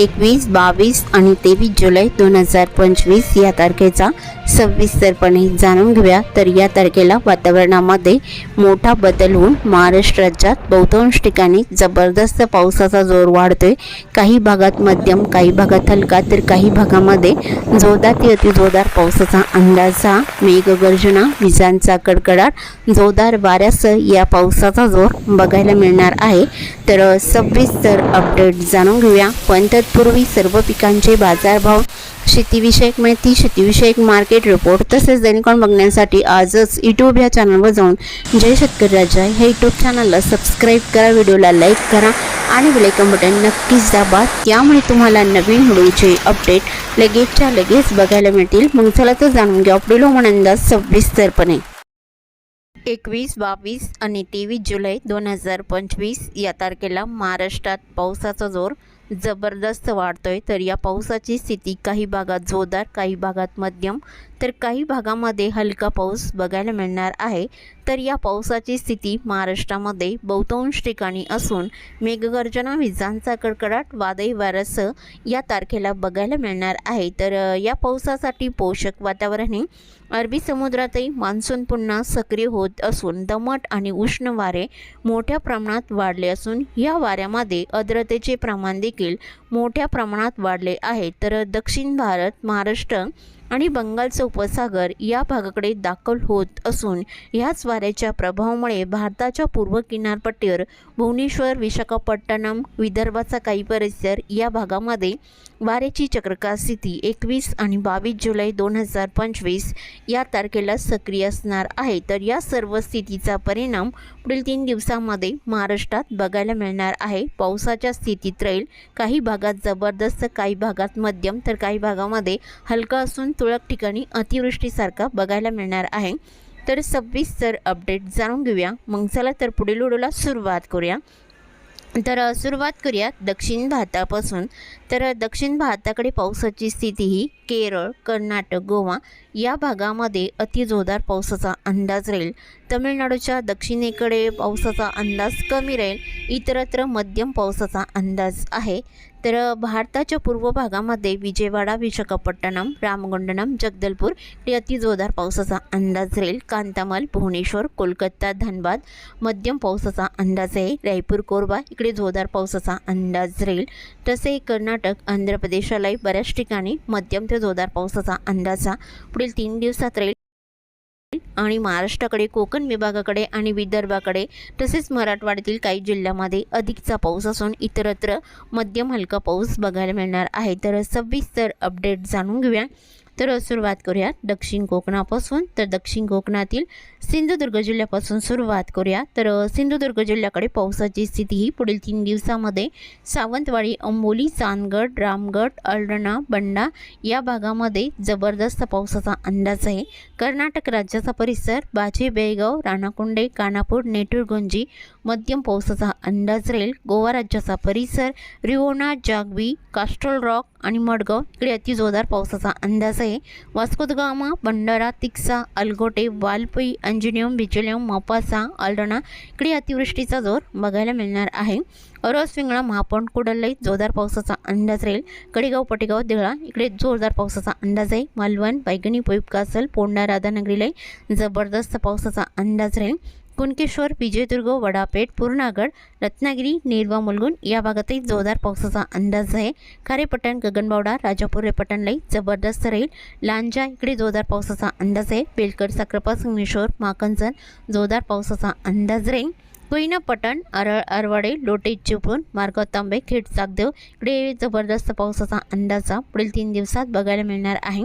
एकवीस बावीस आणि तेवीस जुलै दोन हजार पंचवीस या तारखेचा सविस्तरपणे जाणून घेऊया. तर या तारखेला वातावरणामध्ये मोठा बदल होऊन महाराष्ट्र राज्यात बहुतांश ठिकाणी जबरदस्त पावसाचा जोर वाढतोय. काही भागात मध्यम काही भागात हलका तर काही भागामध्ये जोरदार ते अतिजोरदार पावसाचा अंदाजा मेघगर्जना विजांचा कडकडाट जोरदार वाऱ्यासह या पावसाचा जोर बघायला मिळणार आहे. तर सविस्तर अपडेट जाणून घेऊया. पण तत्पूर्वी सर्व पिकांचे बाजारभाव शेतीविषयक म्हणजे माहिती शेतीविषयक मार्केट रिपोर्ट तसेच दैनिकॉन बघण्यासाठी आजच यूट्यूब या चॅनलवर जाऊन जय शेतकरी राजा हे यूट्यूब चॅनलला सबस्क्राईब करा व्हिडिओला लाईक करा आणि बेलायकन बटन नक्कीच दाबा. त्यामुळे तुम्हाला नवीन व्हिडिओचे अपडेट लगेचच्या लगेच बघायला मिळतील. मग चला तर जाणून घ्या पुढील हवामान अंदाज सविस्तरपणे एकवीस बावीस आणि तेवीस जुलै दोन हजार पंचवीस या तारखेला महाराष्ट्रात पावसाचा जोर जबरदस्त वाढतोय. तर या पावसाची स्थिती काही भागात जोरदार काही भागात मध्यम. तर काही भागामध्ये हलका पाऊस बघायला मिळणार आहे. तर या पावसाची स्थिती महाराष्ट्रामध्ये बहुतांश ठिकाणी असून मेघगर्जना विजांचा कडकडाट वादळी वाऱ्यासह या तारखेला बघायला मिळणार आहे. तर या पावसासाठी पोषक वातावरण. हे अरबी समुद्रातही मान्सून पुन्हा सक्रिय होत असून दमट आणि उष्ण वारे मोठ्या प्रमाणात वाढले असून या वाऱ्यामध्ये आर्द्रतेचे प्रमाण देखील मोठ्या प्रमाणात वाढले आहे. तर दक्षिण भारत महाराष्ट्र आणि बंगालचा उपसागर या भागाकडे दाखल होत असून ह्याच वाऱ्याच्या प्रभावामुळे भारताच्या पूर्व किनारपट्टीवर भुवनेश्वर विशाखापट्टणम विदर्भाचा काही परिसर या भागामध्ये वाऱ्याची चक्रकार स्थिती एकवीस आणि बावीस जुलै दोन हजार पंचवीस या तारखेला सक्रिय असणार आहे. तर या सर्व स्थितीचा परिणाम पुढील तीन दिवसांमध्ये महाराष्ट्रात बघायला मिळणार आहे. पावसाच्या स्थितीत राहील काही भागात जबरदस्त काही भागात मध्यम तर काही भागामध्ये हलका असून तुरळक ठिकाणी अतिवृष्टीसारखा बघायला मिळणार आहे. तर सव्वीस तर अपडेट जाणून घेऊया. मग चला तर पुढील व्हिडिओला सुरुवात करूया. तर सुरुवात करूयात दक्षिण भारतापासून. तर दक्षिण भारताकडे पावसाची स्थिती ही केरळ कर्नाटक गोवा या भागामध्ये अतिजोरदार पावसाचा अंदाज राहील. तमिळनाडूच्या दक्षिणेकडे पावसाचा अंदाज कमी राहील. इतरत्र मध्यम पावसाचा अंदाज आहे. तर भारताच्या पूर्व भागामध्ये विजयवाडा विशाखापट्टणम रामगुंडनम जगदलपूर इकडे अतिजोरदार पावसाचा अंदाज राहील. कांतामल भुवनेश्वर कोलकाता धनबाद मध्यम पावसाचा अंदाज आहे. रायपूर कोरबा इकडे जोरदार पावसाचा अंदाज राहील. तसे कर्नाटक आंध्र प्रदेशालाही बऱ्याच ठिकाणी मध्यम ते जोरदार पावसाचा अंदाजा पुढील तीन दिवसात राहील. आणि महाराष्ट्राकडे कोकण विभागाकडे आणि विदर्भाकडे तसेच मराठवाड्यातील काही जिल्ह्यामध्ये अधिकचा पाऊस असून इतरत्र मध्यम हलका पाऊस बघायला मिळणार आहे. तर सविस्तर अपडेट जाणून घेऊया. तर सुरुवात करूयात. दक्षिण कोकणापासून तर दक्षिण कोकणातील सिंधुदुर्ग जिल्ह्यापासून सुरुवात करूया तर सिंधुदुर्ग जिल्ह्याकडे पावसाची स्थिती ही पुढील तीन दिवसामध्ये सावंतवाडी अंबोली चांदगड रामगड अल्डणा बंडा या भागामध्ये जबरदस्त पावसाचा अंदाज आहे. कर्नाटक राज्याचा परिसर बाजे बेळगाव राणाकुंडे कानापूर नेटूरगुंजी मध्यम पावसाचा अंदाज राहील. गोवा राज्याचा परिसर रिओना जागवी कास्ट्रोल रॉक आणि मडगाव इकडे अतिजोरदार पावसाचा अंदाज आहे. वास्को द गामा भंडारा तिक्सा अलगोटे वालपई अंजनियम बिचलियम मोपासा अल्डणा इकडे अतिवृष्टीचा जोर बघायला मिळणार आहे. अरस विंगळा महापण कुडलई जोरदार पावसाचा अंदाज राहील. कडेगाव पटेगाव देवळा इकडे जोरदार पावसाचा अंदाज आहे. मालवण बैगणी पोईप कासल पोंडा राधानगरीलाही जबरदस्त पावसाचा अंदाज राहील. कुणकेश्वर विजयदुर्ग वडापेठ पूर्णागड रत्नागिरी नेरवा मुलगुण या भागातही जोरदार पावसाचा अंदाज आहे खारेपटण गगनबावडा राजापूर रेपट्टणलाही जबरदस्त राहील लांजा इकडे जोरदार पावसाचा अंदाज आहे बेलकर साखरपा संगमेश्वर माकंजन जोरदार पावसाचा अंदाज राहील कोयना पटण अरळ अरवाडे लोटे चिपळूण मार्ग तांबे खेड चाकदेव इकडे जबरदस्त पावसाचा अंदाजा पुढील तीन दिवसात बघायला मिळणार आहे.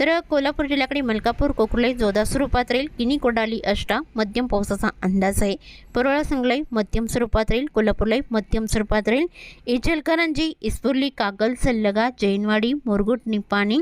तर कोल्हापूर जिल्ह्याकडे मलकापूर कोकलाई जोदा स्वरूपात राहील. किनी कोडाली अष्टा मध्यम पावसाचा अंदाज आहे. परोळा संगलाई मध्यम स्वरूपात राहील. कोल्हापूरलाई मध्यम स्वरूपात राहील. इचलकरंजी इस्फुर्ली कागल सल्लगा जैनवाडी मुरगुट निपाणी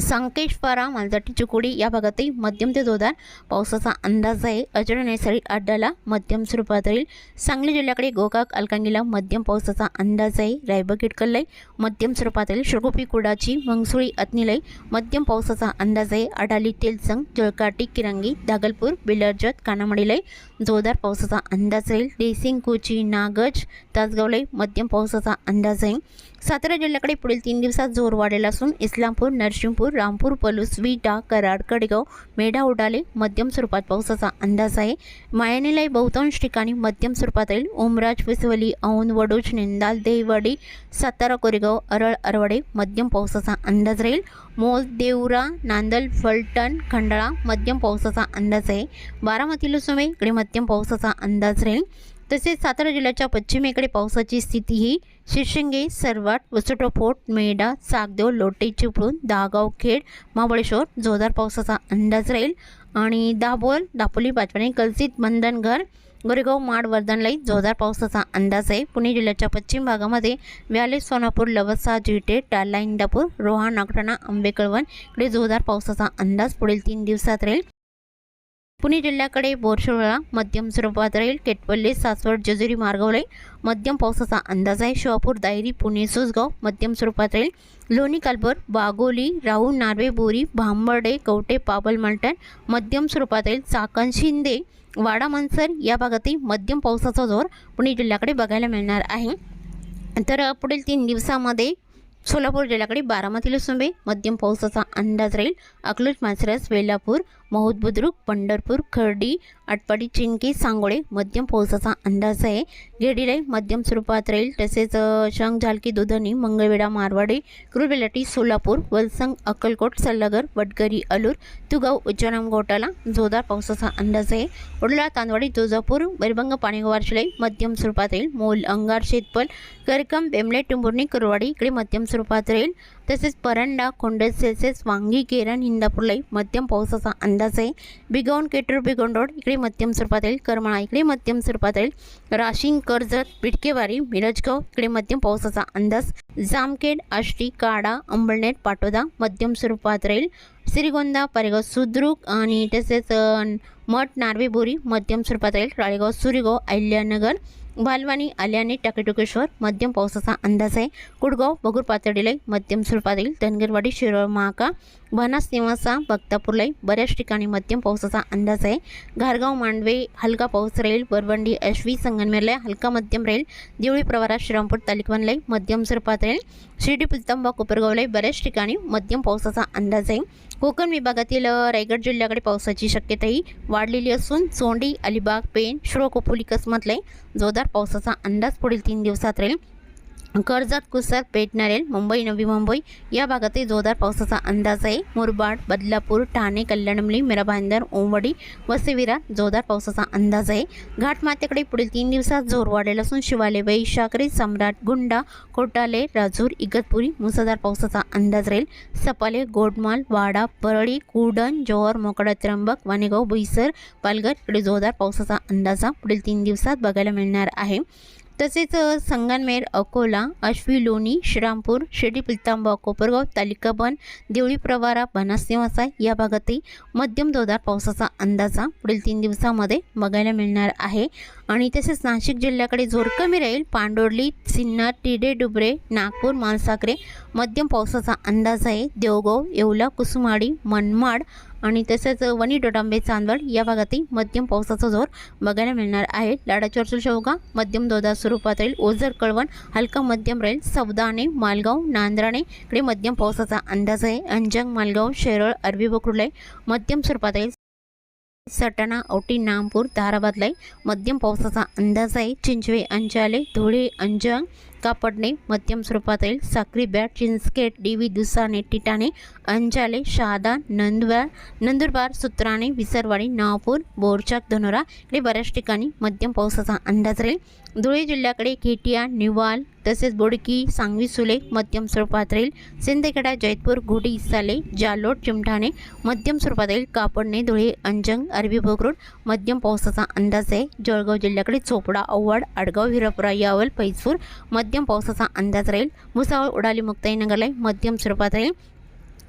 संकेश्वरा मालदाटी चिकोडी या भागातही मध्यम ते जोरदार पावसाचा अंदाज आहे. अजून नैसर्गिक अड्डाला मध्यम स्वरूपात राहील सांगली जिल्ह्याकडे गोकाक अलकांगीला मध्यम पावसाचा अंदाज आहे. रायबग इटकललाई मध्यम स्वरूपात राहील शृगोपी कुडाची मंगसुळी अतनीलाई मध्यम पावसाचा अंदाज आहे. अडाली तेलसंग जळकाटी किरंगी दागलपूर बिलर्जत कानामडीलाई जोरदार पावसाचा अंदाज राहील देसिंग कोची नागज तासगावलाई मध्यम पावसाचा अंदाज आहे. सातारा जिल्ह्याकडे पुढील तीन दिवसात जोर वाढेल असून इस्लामपूर नरसिंहपूर रामपूर पलूस विटा कराड कडेगाव मेढा उडाले मध्यम स्वरूपात पावसाचा अंदाज आहे. मायानेलाही बहुतांश ठिकाणी मध्यम स्वरूपात राहील. ओमराज पिसवली औंध वडोज निंदाल देववाडी सातारा कोरेगाव अरळ अरवडे मध्यम पावसाचा अंदाज राहील. मोल देवरा नांदल फलटण खंडाळा मध्यम पावसाचा अंदाज आहे. बारामती लुसुमे इकडे मध्यम पावसाचा अंदाज राहील. तसेच सातारा जिल्ह्याच्या पश्चिमेकडे पावसाची स्थिती ही शिरशिंगे सरवाट वसुटोफोर्ट मेढा सागदेव लोटे चिपळूण दहागाव खेड महाबळेश्वर जोरदार पावसाचा अंदाज राहील. आणि दाभोल दापोली पाचवणी कलसित मंदनघर गोरेगाव माड वर्धनलाई जोरदार पावसाचा अंदाज आहे. पुणे जिल्ह्याच्या पश्चिम भागामध्ये व्याले सोनापूर लवसा जिटे टाला इंदापूर रोहा नागठाणा आंबेकळवण इकडे जोरदार पावसाचा अंदाज पुढील तीन दिवसात राहील. पुणे जिल्ह्याकडे बोरशोळा मध्यम स्वरूपात राहील. केटपल्ली सासवड जेजुरी मार्गावले मध्यम पावसाचा अंदाज आहे. शहापूर दायरी पुणे सुसगाव मध्यम स्वरूपात राहील. लोणी कालभर बागोली राहू नार्वे बोरी भांबर्डे कवटे पाबल मलटण मध्यम स्वरूपात राहील. चाकण शिंदे वाडा मनसर या भागातही मध्यम पावसाचा जोर पुणे जिल्ह्याकडे बघायला मिळणार आहे. तर पुढील तीन दिवसामध्ये सोलापूर जिल्ह्याकडे बारामती लसुंबे मध्यम पावसाचा अंदाज राहील. अकलूज मासरस वेलापूर महूद बुद्रुक पंढरपूर खर्डी आटपाडी चिंकी सांगोळे मध्यम पावसाचा अंदाज आहे. गेडीलाई मध्यम स्वरूपात राहील. तसेच शंख झालकी दुधनी मंगळवेढा मारवाडी क्रुबेलाटी सोलापूर वलसंग अक्कलकोट सल्लागर वडगरी अलूर तुगाव उज्जनाम गोटाला जोरदार पावसाचा अंदाज आहे. उडला तांदवाडी तुळजापूर बैरभंग पाणीगवार शिलाई मध्यम स्वरूपात राहील. मोल अंगार शेतपल करकम बेमले टिंबुर्णी कुरवाडी इकडे मध्यम स्वरूपात राहील तसेच परंडा कोंडस सेल्सेस वांगी केरन हिंदापूरलाई मध्यम पावसाचा अंदाज आहे. बिगौन केटर बिगौन रोड इकडे मध्यम स्वरूपात राहील करमाळा इकडे मध्यम स्वरूपात राहील राशिंग कर्जत बिटकेवारी मिरजगाव इकडे मध्यम पावसाचा अंदाज. जामखेड आष्टी काडा अंबळनेर पाटोदा मध्यम स्वरूपात राहील श्रीगोंदा पारेगाव सुद्रुक आणि तसेच मठ नार्वेबोरी मध्यम स्वरूपात राहील राळेगाव सुरेगाव अहिल्यानगर बालवानी आल्याने टाकेटुकेश्वर मध्यम पावसाचा अंदाज आहे. कुडगाव बगूर पातळीलाई मध्यम स्वरूपात येईल धनगरवाडी शिरोळ महाका भानास निवासा बक्तापूरलाई बऱ्याच ठिकाणी मध्यम पावसाचा अंदाज आहे. घारगाव मांडवे हलका पाऊस राहील बरवंडी अश्वी संगनमेरला हलका मध्यम राहील. देवळी प्रवारा श्रीरामपूर तालुक्यालाई मध्यम स्वरूपात राहील. शिर्डी पुलतांबा कोपरगावलाई बऱ्याच ठिकाणी मध्यम पावसाचा अंदाज आहे. कोकण विभागातील रायगड जिल्ह्याकडे पावसाची शक्यताही वाढलेली असून सोंडी अलिबाग पेण श्रोकोपोली जोरदार पावसाचा अंदाज पुढील तीन दिवसात राहील. कर्जत कुसर पेटणारेल मुंबई नवी मुंबई या भागातही जोरदार पावसाचा अंदाज आहे. मुरबाड बदलापूर ठाणे कल्याणमली मिराभांदर ओंवडी वसईविरा जोरदार पावसाचा अंदाज आहे. घाटमाथ्याकडे पुढील तीन दिवसात जोर वाढेल असून शिवाले वैशाकरी सम्राट गुंडा कोटाले राजूर इगतपुरी मुसळधार पावसाचा अंदाज राहील. सपाले गोडमाल वाडा परळी कुडण जोहर मोकडा त्र्यंबक वानेगाव बोईसर पालघर इकडे जोरदार पावसाचा अंदाज पुढील तीन दिवसात बघायला मिळणार आहे. तसेच संगनमेर अकोला आश्वी लोणी श्रीरामपूर शिर्डी पिलतांबा कोपरगाव तालिका बन देवळी प्रवारा बनास निवासा या भागातही मध्यम जोरदार पावसाचा अंदाजा पुढील तीन दिवसामध्ये बघायला मिळणार आहे. आणि तसेच नाशिक जिल्ह्याकडे जोर कमी राहील. पांडोर्ली सिन्नर टिडे डुबरे नागपूर मालसाकरे मध्यम पावसाचा अंदाज आहे. देवगाव येवला कुसुमाडी मनमाड आणि तसेच वणी डोटांबे चांदवड या भागातही मध्यम पावसाचा जोर बघायला मिळणार आहे. लाडाच्या चर्चल शेवगा मध्यम दोदा स्वरूपात राहील. ओझर कळवण हलका मध्यम राहील. सौदाणे मालगाव नांद्राणे इकडे मध्यम पावसाचा अंदाज आहे. अंजंग मालगाव शेरळ अरबी बकुर्ले मध्यम स्वरूपात राहील. सटाणा औटी नामपूर ताराबादलाई मध्यम पावसाचा अंदाज आहे. चिंचवे अंचाले धुळे अंजंग कापडणे मध्यम स्वरूपात येईल. साक्री बॅट डी डीवी दुसाने टिटाणे अंजाले शहादा नंदुरबार नंदुरबार सुत्राणे विसरवाडी नागपूर बोरचाक धनोरा इकडे बऱ्याच ठिकाणी मध्यम पावसाचा अंदाज राहील. धुळे जिल्ह्याकडे केटिया निवाल तसेच बोडकी सांगवी सुले मध्यम स्वरूपात राहील. सिंदखेडा जैतपूर घोडी इसाले जालोट चिमठाणे मध्यम स्वरूपात राहील कापडणे धुळे अंजंग अरबी बोकरूड मध्यम पावसाचा अंदाज आहे. जळगाव जिल्ह्याकडे चोपडा औवाड आडगाव हिरपुरा यावल पैसपूर मध्यम पावसाचा अंदाज राहील भुसावळ उडाली मुक्ताईनगरला मध्यम स्वरूपात राहील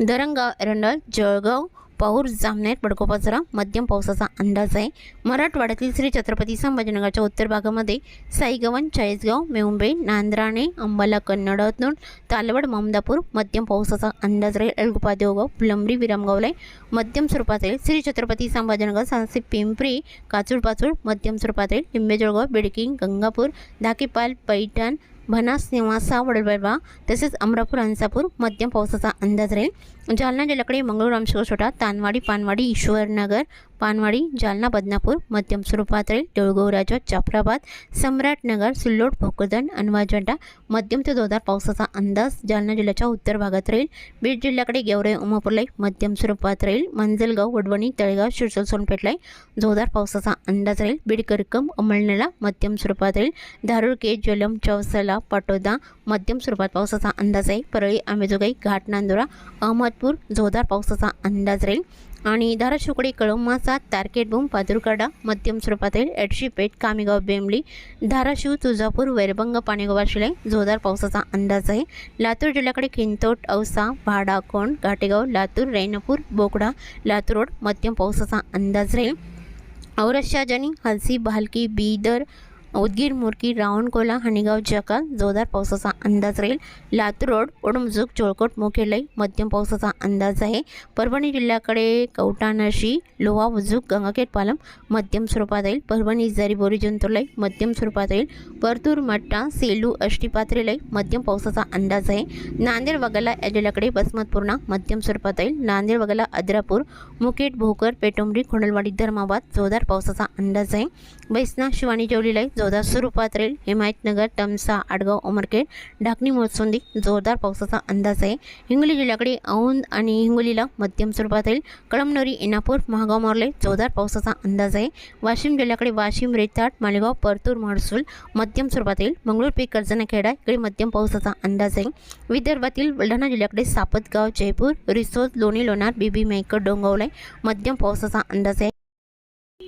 दरंगा एरंडल जळगाव पाऊर जामनेर बडकोपाजरा मध्यम पावसाचा अंदाज आहे मराठवाड्यातील श्री छत्रपती संभाजीनगरच्या उत्तर भागामध्ये साईगवन चाळीसगाव मेउंबे नांद्राणे अंबाला कन्नड तालवड ममदापूर मध्यम पावसाचा अंदाज राहील अलगुपा देवगाव फुलंबरी विरामगावला मध्यम स्वरूपात राहील श्री छत्रपती संभाजीनगर सांसी पिंपरी काचूळ पाचूळ मध्यम स्वरूपात राहील लिंबेजळगाव बिडकिंग गंगापूर धाकेपाल पैठण भनास निवासा वडवळवा तसेच अमरापूर अंसापूर मध्यम पावसाचा अंदाज राहील. जालना जिल्ह्याकडे मंगळूर आमशिवसोटा तानवाडी पानवाडी ईश्वरनगर पानवाडी जालना बदनापूर मध्यम स्वरूपात राहील देऊळगाव राजा जाफराबाद सम्राटनगर सिल्लोड भोकरदन अनवाजंडा मध्यम ते जोरदार पावसाचा अंदाज जालना जिल्ह्याच्या उत्तर भागात राहील. बीड जिल्ह्याकडे गेवरे उमापूरलाई मध्यम स्वरूपात राहील. मंजलगाव वडवणी तळेगाव शिरसोल सोनपेठलाई जोरदार पावसाचा अंदाज राहील. बीड करकम अमळनेला मध्यम स्वरूपात राहील. धारुळके जलम चौसला पाटोदा मध्यम स्वरूपात पावसाचा अंदाज आहे. परळी आंबेजोगाई घाट नांदुरा अहमदपूर जोरदार पावसाचा अंदाज राहील. आणि धाराशिवकडे कळंबाचा तारकेटबूम पादुरकडा मध्यम स्वरूपात राहील एडशीपेठ कामेगाव बेंबली धाराशिव तुळजापूर वैरभंग पाणेगाव शिलाई जोरदार पावसाचा अंदाज आहे. लातूर जिल्ह्याकडे खिंतोट औसा भाडा घाटेगाव लातूर रैनपूर बोकडा लातूर रोड मध्यम पावसाचा अंदाज राहील. औरशाजनी हलसी भालकी बीदर उदगीर मुरकी रावणकोला हणीगाव जकाल जोरदार पावसाचा अंदाज राहील. लातूर रोड ओडमजुक चोळकोट मुख्यालय मध्यम पावसाचा अंदाज आहे. परभणी जिल्ह्याकडे कवटानाशी लोहा उजूक गंगाखेड पालम मध्यम स्वरूपात येईल परभणी जरी बोरी जंतुलई मध्यम स्वरूपात येईल परतूर मट्टा सेलू अष्टीपात्रेलय मध्यम पावसाचा अंदाज आहे. नांदेड वगळा या जिल्ह्याकडे बसमतपूर्णा मध्यम स्वरूपात येईल नांदेड वगळा अद्रापूर मुकेट भोकर पेटोंबरी खोंडलवाडी धर्माबाद जोरदार पावसाचा अंदाज आहे. बैसना शिवानी जेवलीलाई जोरदार स्वरूपात राहील. हिमायतनगर टमसा आडगाव उमरखेड ढाकणी मोसुंदी जोरदार पावसाचा अंदाज आहे. हिंगोली जिल्ह्याकडे औंध आणि हिंगोलीला मध्यम स्वरूपात राहील. कळमनोरी इनापूर महागाव मोर्ले जोरदार पावसाचा अंदाज आहे. वाशिम जिल्ह्याकडे वाशिम रेताट मालेगाव परतूर महसूल मध्यम स्वरूपात येईल मंगळूर पीक कर्जनाखेडा इकडे मध्यम पावसाचा अंदाज आहे. विदर्भातील बुलढाणा जिल्ह्याकडे सापतगाव जयपूर रिसोद लोणी लोणार बीबी मेकर डोंगवले मध्यम पावसाचा अंदाज आहे.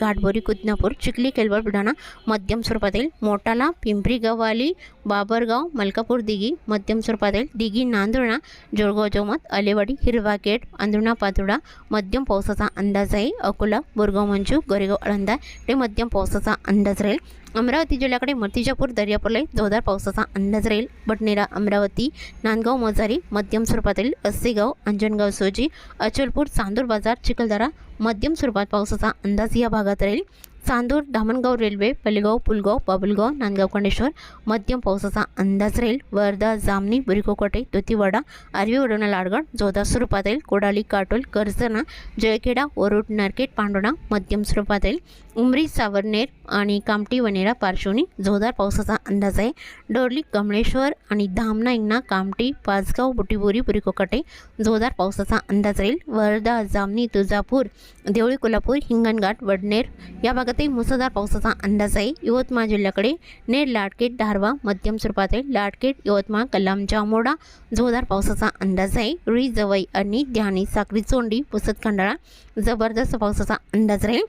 घाटबोरी कुदनापूर चिखली केलवड बुलढाणा मध्यम स्वरूपात येईल मोटाला पिंपरी गव्हाली बाबरगाव मलकापूर दिघी मध्यम स्वरूपात येईल दिघी नांदुर्णा जोळगाव जोमत अलेवाडी हिरवागेट आंधुणा पातोडा मध्यम पावसाचा अंदाज आहे अकोला बोरगाव मंजू गोरेगाव अळंदा ते मध्यम पावसाचा अंदाज राहील अमरावती जिल्ह्याकडे मूर्तिजापूर दर्यापूरला जोरदार पावसाचा अंदाज राहील. बटनेरा अमरावती नांदगाव मोजारी मध्यम स्वरूपात येईल अस्सेगाव अंजनगाव सोजी अचलपूर चांदूर बाजार चिखलदरा मध्यम स्वरूपात पावसाचा अंदाज या भागात राहील. चांदूर धामणगाव रेल्वे पलगाव पुलगाव बाबुलगाव नांदगाव खंडेश्वर मध्यम पावसाचा अंदाज राहील. वर्धा जामणी बुरिकोकोटे दोतीवाडा आरवी वडोणा लाडगड जोधा स्वरूपात येईल कोडाली काटोल कर्जना जळखेडा वरुड नारकेट पांडोणा मध्यम स्वरूपात येईल उमरी सावरनेर आणि कामटी वनेरा पार्श्वनी जोरदार पावसाचा अंदाज आहे. डोरली कमळेश्वर आणि धामणा इंगणा कामटी पाचगाव बुटीबोरी बुरिकोकटे जोरदार पावसाचा अंदाज राहील. वर्धा जामणी तुळजापूर देवळी कोल्हापूर हिंगणघाट वडनेर या भागात भागातही मुसळधार पावसाचा अंदाज आहे. यवतमाळ जिल्ह्याकडे नेर लाडकेट धारवा मध्यम स्वरूपात आहे लाडकेट यवतमाळ कलाम जामोडा जोरदार पावसाचा अंदाज आहे. रुई जवई आणि ध्यानी साखरी चोंडी पुसत खंडाळा जबरदस्त पावसाचा अंदाज राहील.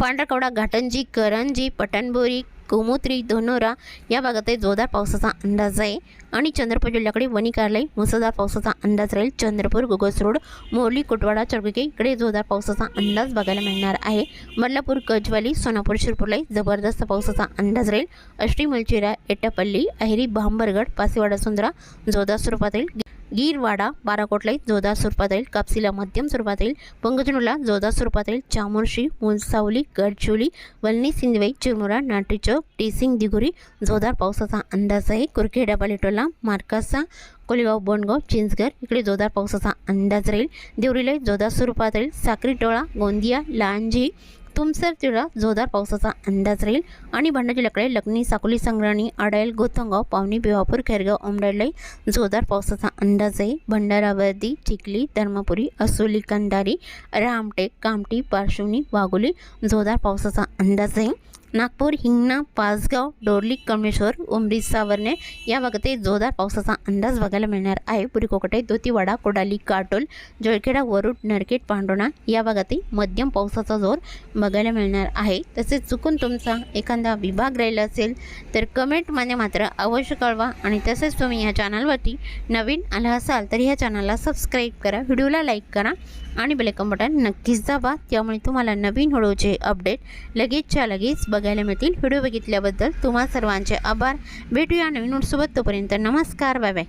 पांढरकवडा घाटंजी करंजी पटणबोरी गोमूत्री धनोरा या भागातही जोरदार पावसाचा अंदाज आहे. आणि चंद्रपूर जिल्ह्याकडे वणी मुसळधार पावसाचा अंदाज राहील. चंद्रपूर गोगस रोड मोरली कुटवाडा चळके इकडे जोरदार पावसाचा अंदाज बघायला मिळणार आहे. मल्लापूर गजवाली सोनापूर शिरपूरलाही जबरदस्त पावसाचा अंदाज राहील. अष्टी मलचिरा एटापल्ली अहेरी भांबरगड पासेवाडा सुंदरा जोरदार स्वरूपात राहील. गिरवाडा बाराकोटलाई जोरदार स्वरूपात येईल कापसीला मध्यम स्वरूपात येईल पंगजनूला जोरदार स्वरूपात येईल चामोर्शी मुंसावली गडचोली वलनी सिंदवाई चिरमुरा नाटी चौक टिसिंग दिगुरी जोरदार पावसाचा अंदाज आहे कुरखेडा पालेटोला मार्कासा कोलेगाव बोंडगाव चिंचघर इकडे जोरदार पावसाचा अंदाज राहील देवरीला जोरदार स्वरूपात राहील साक्री टोळा गोंदिया लांजी तुमसर तिला जोरदार पावसाचा अंदाज राहील. आणि भंडारा जिल्ह्याकडे लग्नी साकोली संग्राणी आडायल गोतंगाव पावनी बिवापूर खैरगाव ओमडायलाई जोरदार पावसाचा अंदाज आहे भंडारावर्दी चिखली धर्मपुरी असोली कंदारी रामटेक कामटी पार्श्वनी वाघोली जोरदार पावसाचा अंदाज आहे नागपूर हिंगणा पाचगाव डोरली कमळेश्वर उमरी सावरणे या भागात जोरदार पावसाचा अंदाज बघायला मिळणार आहे. पुरी कोकटे दोतीवाडा कोडाली काटोल जळखेडा वरुड नरकेट पांडोणा या भागातही मध्यम पावसाचा जोर बघायला मिळणार आहे. तसेच चुकून तुमचा एखादा विभाग राहिला असेल तर कमेंटमध्ये मात्र अवश्य कळवा आणि तसेच तुम्ही या चॅनलवरती नवीन आला असाल तर ह्या चॅनलला सबस्क्राईब करा. व्हिडिओला लाईक करा आणि बेलकम बटन नक्कीच दाबा. त्यामुळे तुम्हाला नवीन हळूचे अपडेट लगेचच्या लगेच बघायला मिळतील. व्हिडिओ बघितल्याबद्दल तुम्हा सर्वांचे आभार. भेटूया नवीन सोबत तोपर्यंत नमस्कार. Bye bye.